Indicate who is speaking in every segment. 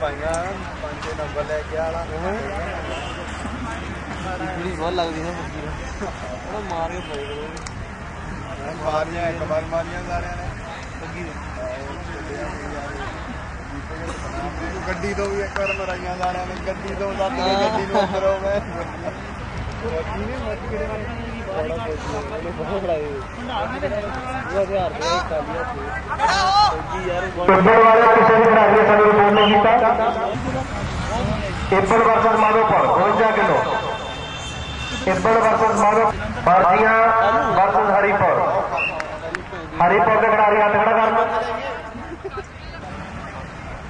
Speaker 1: ਪਾਈਆਂ ਪੰਜ ਨੰਬਰ ਲੈ ਕੇ ਆਲਾ।
Speaker 2: ਬੜੀ ਬਹੁਤ ਲੱਗਦੀ ਹੈ ਮੁਰਗੀ ਨੂੰ। ਉਹ ਮਾਰ ਕੇ ਪਾਈ ਦੇ
Speaker 1: ਮਾਰੀਆਂ ਇੱਕ ਵਾਰ ਮਾਰੀਆਂ ਸਾਰਿਆਂ ਨੇ।
Speaker 2: ਮੁਰਗੀ
Speaker 1: ਗੱਡੀ ਤੋਂ ਵੀ ਇੱਕ ਵਾਰ ਮਰਾਈਆਂ ਸਾਰਿਆਂ ਨੇ। ਗੱਡੀ ਤੋਂ ਦੱਸ ਕੇ ਗੱਡੀ ਨੂੰ ਗਏ ਗੱਡੀ ਨੇ ਮੱਚ ਕਿਹੜੇ
Speaker 2: ਕੁਝ ਬਹੁਤ ਬੜਾ ਇਹ ਯਾਰ
Speaker 3: ਪਿੰਡਰ ਵਾਲੇ
Speaker 2: इब्बड़ वर्सेस माधोपुर उवंजा kilo Ibbar versus Madhopur Parsia versus Haripur Haripur के
Speaker 1: खिलाड़ी
Speaker 2: हाथ खड़ा करना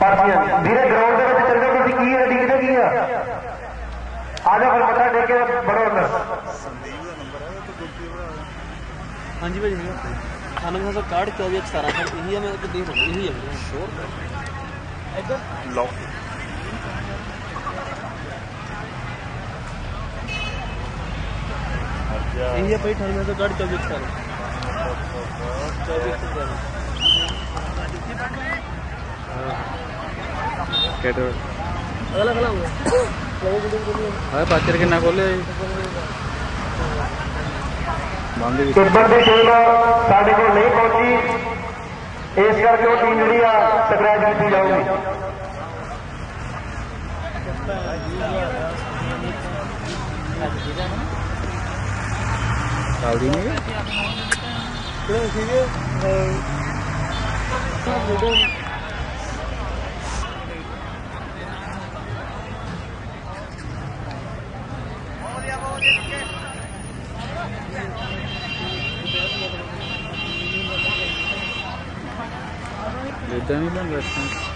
Speaker 2: पारसिया धीरे ग्राउंड के चल जाओ तुम
Speaker 4: की
Speaker 2: है डिग्री की है। आ जाओ
Speaker 4: बता देखे बड़ो अंदर। हाँ जी भाई
Speaker 3: आनंद साहब कार्ड क्यों भी अच्छा रहा है यही है मैं तो देख रहा हूँ यही
Speaker 4: है। शोर
Speaker 2: लॉक ये पे पैठण
Speaker 4: में तो गढ़ चौबीस
Speaker 2: का चौबीस अगला
Speaker 3: हाँ। अगला अरे पाँच के ना खोले। तिब्बत की टीम साढ़े को नहीं पहुँची। इस करके वो टीम जी सकराज की जाऊगी। kali ini terus ini ilan başkan.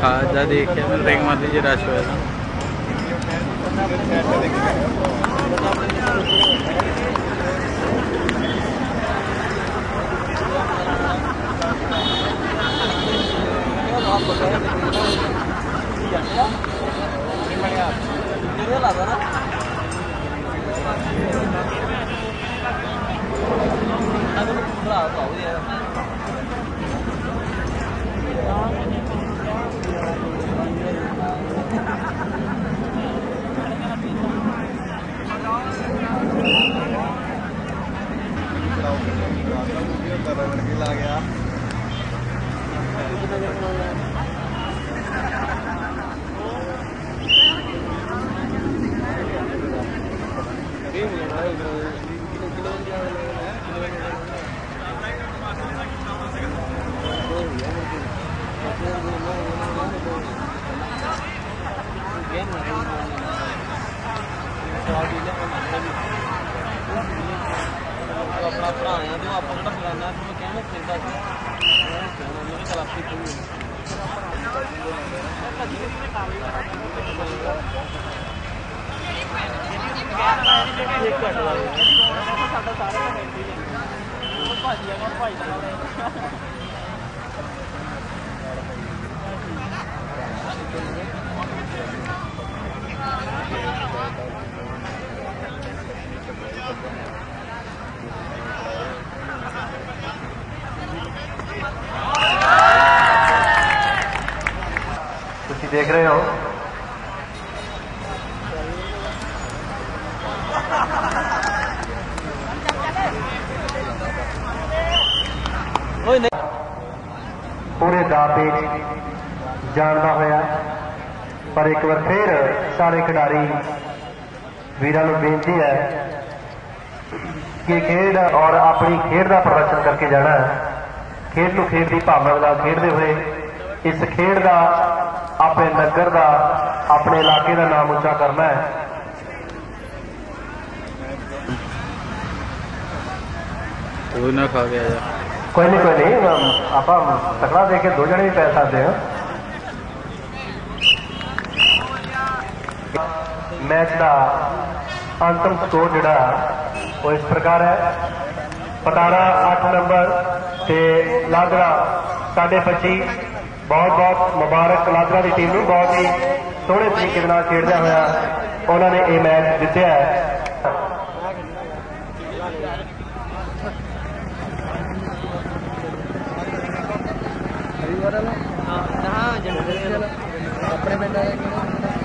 Speaker 3: खाजा देखिए रिंग मत दीजिए रश Terima kasih.
Speaker 2: ਸਾਡਾ
Speaker 4: ਸਾਰਾ
Speaker 2: ਤੁਸੀਂ ਦੇਖ ਰਹੇ ਹੋ
Speaker 3: ਓਏ ਨਹੀਂ
Speaker 2: ਪੂਰੇ ਦਾ ਪੇਚ ਜਾਣਦਾ ਹੋਇਆ, ਪਰ ਇੱਕ ਵਾਰ ਫੇਰ ਸਾਰੇ ਖਿਡਾਰੀ ਵੀਰਾਂ ਨੂੰ ਬੇਨਤੀ ਹੈ ਕਿ ਖੇਡ ਔਰ ਆਪਣੀ ਖੇਡ ਦਾ ਪ੍ਰਦਰਸ਼ਨ ਕਰਕੇ ਜਾਣਾ ਖੇਡ ਨੂੰ ਖੇਡ ਦੀ ਭਾਵਨਾ ਨਾਲ ਖੇਡਦੇ ਹੋਏ ਇਸ ਖੇਡ ਦਾ ਆਪਣੇ ਨਗਰ ਦਾ ਆਪਣੇ ਇਲਾਕੇ ਦਾ ਨਾਮ ਉੱਚਾ ਕਰਨਾ ਹੈ
Speaker 5: ਕੋਈ ਨਾ ਖਾ ਗਿਆ ਜਾ
Speaker 2: ਕੋਈ ਨਹੀਂ ਕੋਈ ਨਹੀਂ ਅਮ, ਆਪਾਂ ਤਕੜਾ ਦੇ ਕੇ ਦੋ ਜਣੇ ਵੀ ਪੈ ਸਕਦੇ ਹਾਂ ਮੈਚ ਦਾ ਅੰਤਮ ਸਕੋਰ ਜਿਹੜਾ ਉਹ ਇਸ ਪ੍ਰਕਾਰ ਹੈ ਪਟਾਰਾ 8 ਨੰਬਰ ਤੇ ਲਾਦਰਾ 25 ਬਹੁਤ ਬਹੁਤ ਮੁਬਾਰਕ ਲਾਦਰਾ ਦੀ ਟੀਮ ਨੂੰ, ਬਹੁਤ ਹੀ ਸੋਹਣੇ ਤਰੀਕੇ ਦੇ ਨਾਲ ਖੇਡਦਿਆਂ ਹੋਇਆ ਉਹਨਾਂ ਨੇ ਇਹ ਮੈਚ ਜਿੱਤਿਆ ਹੈ।
Speaker 3: ਆਪਣੇ ਪਿੰਡ ਦਾ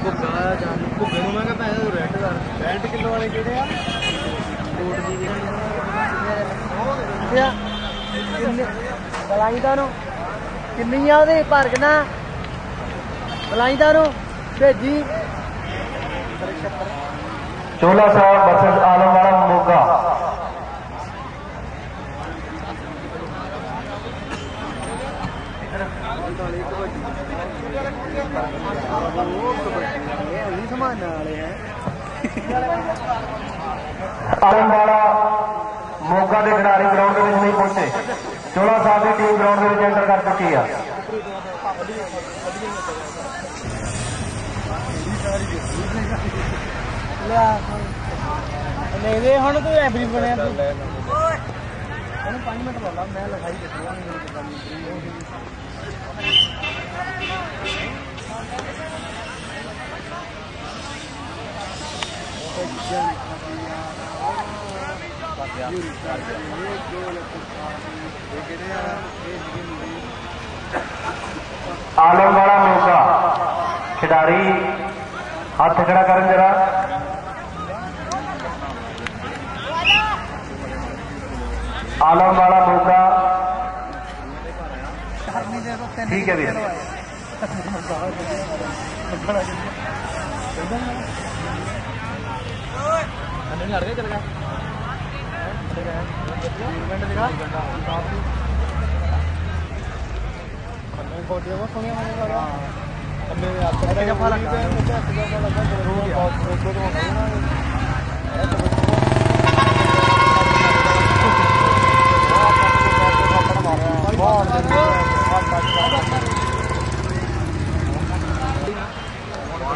Speaker 3: ਕੁੱਗਾ ਜਾਂ ਕੁੱਗੇ ਨੂੰ ਮੈਂ ਕਿਹਾ। ਪੈਸੇ ਰੈਂਟ ਕਰ 65 ਕਿਲੋ ਵਾਲੇ ਕਿਹੜੇ ਆ ਕੋਟ ਦੀ ਜਿਹੜੇ
Speaker 6: ਬਲਾਈਦਾ ਨੂੰ ਕਿੰਨੀਆਂ ਉਹਦੇ ਭਰਗਣਾ ਬਲਾਈਦਾ ਨੂੰ ਭੇਜੀ।
Speaker 2: ਚੋਲਾ ਸਾਹਿਬ ਵਰਸਸ ਆਲਮ ਵਾਲਾ ਮੋਗਾ। ਆਲਮ ਵਾਲਾ ਮੋਗਾ ਦੇ ਖਿਡਾਰੀ ਗਰਾਊਂਡ ਦੇ ਵਿੱਚ ਨਹੀਂ ਪਹੁੰਚੇ। ਚੋਲਾ ਸਾਹਿਬ ਦੀ ਟੀਮ ਗਰਾਊਂਡ ਦੇ ਵਿੱਚ ਐਂਟਰ ਕਰ ਚੁੱਕੀ ਆ।
Speaker 6: ਲਿਆ ਨਹੀਂ ਵੇ ਹੁਣ ਤੂੰ ਐਵਰੀ ਬਣਿਆ ਤੂੰ। ਉਹਨੂੰ 5 ਮਿੰਟ ਲਾ ਮੈਂ ਲਿਖਾਈ ਦਿੱਤੀ आलम वाला मौका खिडारी हाथ खड़ा करें जरा। आलम वाला मौका ठीक है भैया। चल
Speaker 1: गया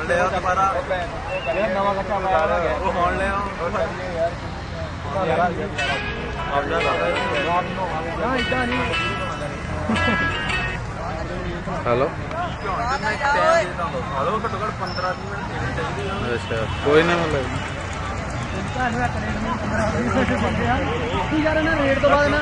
Speaker 1: ਲਿਆ ਦੁਬਾਰਾ
Speaker 6: ਨਵਾਂ ਕੱਚਾ ਮਾਰਿਆ ਗਿਆ।
Speaker 1: ਉਹ ਹੁਣ ਲਿਆ।
Speaker 5: ਹੈਲੋ।
Speaker 1: ਹਲੋ ਘੱਟੋ ਘੱਟ 15 ਮਿੰਟ ਦੇਣੇ ਚਾਹੀਦੇ ਆ
Speaker 5: ਅੱਛਾ, ਕੋਈ ਨਾ ਮਤਲਬ।
Speaker 6: ਤੁਹਾਨੂੰ ਇੱਕ ਰੇਟ ਨਹੀਂ 15 ਬੰਦੇ ਆ। ਕੀ ਕਰ ਨਾ, ਰੇਟ ਤੋਂ ਬਾਅਦ ਨਾ।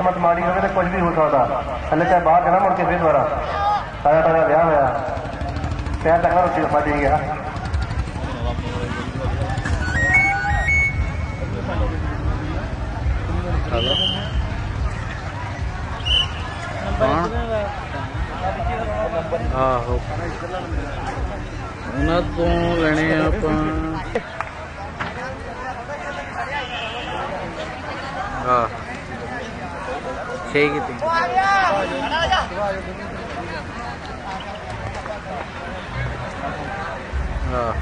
Speaker 2: ਕਿਸਮਤ ਮਾੜੀ ਹੋਵੇ ਤਾਂ ਕੁਝ ਵੀ ਹੋ ਸਕਦਾ ਥੱਲੇ ਚਾਹੇ ਬਾਹਰ ਜਾਣਾ ਮੁੜ ਕੇ ਫੇਰ ਦੁਬਾਰਾ ਤਾਜ਼ਾ ਤਾਜ਼ਾ ਵਿਆਹ ਹੋਇਆ ਪੈਰ ਤੱਕ ਨਾ ਰੁੱਟੀ ਫਸ ਗਿਆ छः की तीन हाँ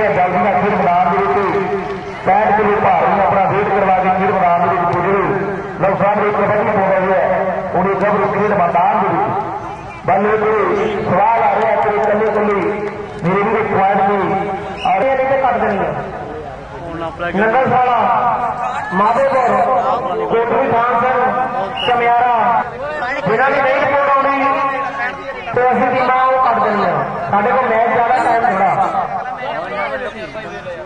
Speaker 2: ਬਲਦੀ ਜਲਦੀਆਂ ਫਿਰ ਮੈਦਾਨ ਦੇ ਵਿੱਚ 65 ਕਿਲੋ ਭਾਰੀ ਆਪਣਾ ਵੇਟ ਕਰਵਾ ਕੇ ਫਿਰ ਮੈਦਾਨ ਦੇ ਵਿੱਚ ਪੁੱਜੇ ਲਓ ਸਾਹਮਣੇ ਕਬੱਡੀ ਹੋ ਰਹੀ ਹੈ। ਉਹਨੇ ਗੱਭਰੂ ਖੇਡ ਮੈਦਾਨ ਦੇ ਵਿੱਚ। ਬੱਲੇ ਤੇ ਸਵਾਲ ਆ ਰਿਹਾ ਕਿ ਕੱਲੇ ਕੱਲੇ ਮੇਰੇ ਵੀ ਪੁਆਇੰਟ ਦੀ ਔਰ ਇਹ ਕੱਟ ਦੇਣੀ ਹੈ ਨੰਗਲ ਸਾਲਾ ਮਾਦੇਪੁਰ ਕੋਟਰੀ ਖਾਨ ਸਿੰਘ, ਚਮਿਆਰਾ। ਜਿਨ੍ਹਾਂ ਦੀ ਨਹੀਂ ਰਿਪੋਰਟ ਆਉਣੀ, ਤੇ ਅਸੀਂ ਟੀਮਾਂ ਉਹ ਕੱਟ ਦੇਣੀਆਂ ਸਾਡੇ ਕੋਲ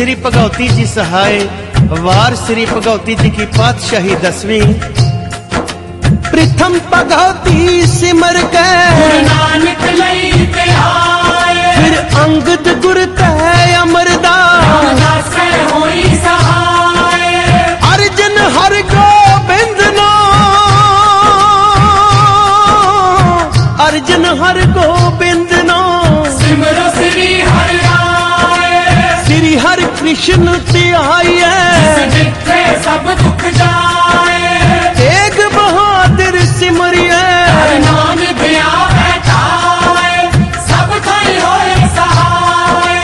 Speaker 7: श्री भगवती
Speaker 8: जी सहाय वार
Speaker 7: श्री भगवती जी की पातशाही दसवीं। प्रथम भगवती
Speaker 8: सिमर के। फिर अंगद
Speaker 7: गुरु तय ਕ੍ਰਿਸ਼ਨ ਧਿਆਈਐ
Speaker 8: ਜਿੱਥੇ ਸਭ ਦੁੱਖ ਜਾਏ।
Speaker 7: ਤੇਗ ਬਹਾਦਰ ਸਿਮਰਿਐ।
Speaker 8: ਹਰਿ ਨਾਮ ਬਿਆ ਬੈਠਾਏ ਸਭ ਥਾਈ ਹੋਏ ਸਹਾਏ।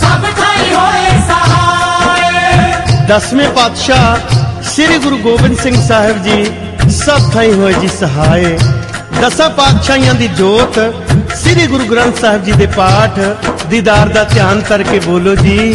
Speaker 8: ਸਭ ਥਾਈ ਹੋਏ ਸਹਾਏ।
Speaker 7: ਦਸਵੇਂ ਪਾਤਸ਼ਾਹ ਸ੍ਰੀ ਗੁਰੂ ਗੋਬਿੰਦ ਸਿੰਘ ਸਾਹਿਬ ਜੀ ਸਭ ਥਾਈ ਹੋਏ ਜੀ ਸਹਾਏ। ਦਸਾਂ ਪਾਤਸ਼ਾਹੀਆਂ ਦੀ ਜੋਤ ਸ੍ਰੀ ਗੁਰੂ ਗ੍ਰੰਥ ਸਾਹਿਬ ਜੀ ਦੇ ਪਾਠ ਦੀਦਾਰ ਦਾ ਧਿਆਨ ਕਰਕੇ ਬੋਲੋ ਜੀ।